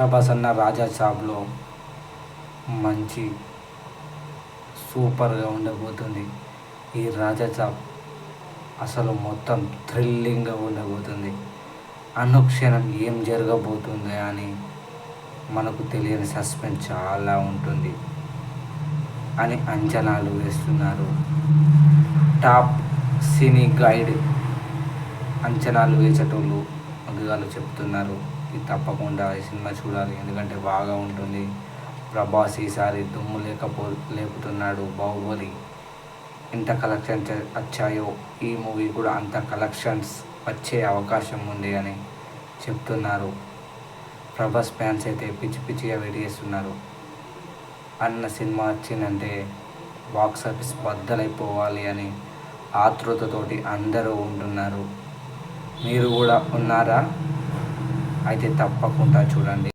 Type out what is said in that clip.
ప్రభాస్ అన్న రాజా షాప్లో మంచి సూపర్గా ఉండబోతుంది. ఈ రాజా షాప్ అసలు మొత్తం థ్రిల్లింగ్గా ఉండబోతుంది. అనుక్షణం ఏం జరగబోతుంది అని మనకు తెలియని సస్పెన్స్ చాలా ఉంటుంది అని అంచనాలు వేస్తున్నారు. టాప్ సినీ గైడ్ అంచనాలు వేసేటోళ్ళు ముందుగాలు చెప్తున్నారు. ఇది తప్పకుండా ఈ సినిమా చూడాలి. ఎందుకంటే బాగా ఉంటుంది. ప్రభాస్ ఈసారి దుమ్ము లేకపో లేపుతున్నాడు బాహుబలి. ఎంత కలెక్షన్స్ వచ్చాయో ఈ మూవీ కూడా అంత కలెక్షన్స్ వచ్చే అవకాశం ఉంది అని చెప్తున్నారు. ప్రభాస్ ఫ్యాన్స్ అయితే పిచ్చి పిచ్చిగా వెయిట్ చేస్తున్నారు. అన్న సినిమా వచ్చిందంటే బాక్స్ ఆఫీస్ బద్దలైపోవాలి అని ఆతృతతోటి అందరూ ఉంటున్నారు. మీరు కూడా ఉన్నారా? అయితే తప్పకుండా చూడండి.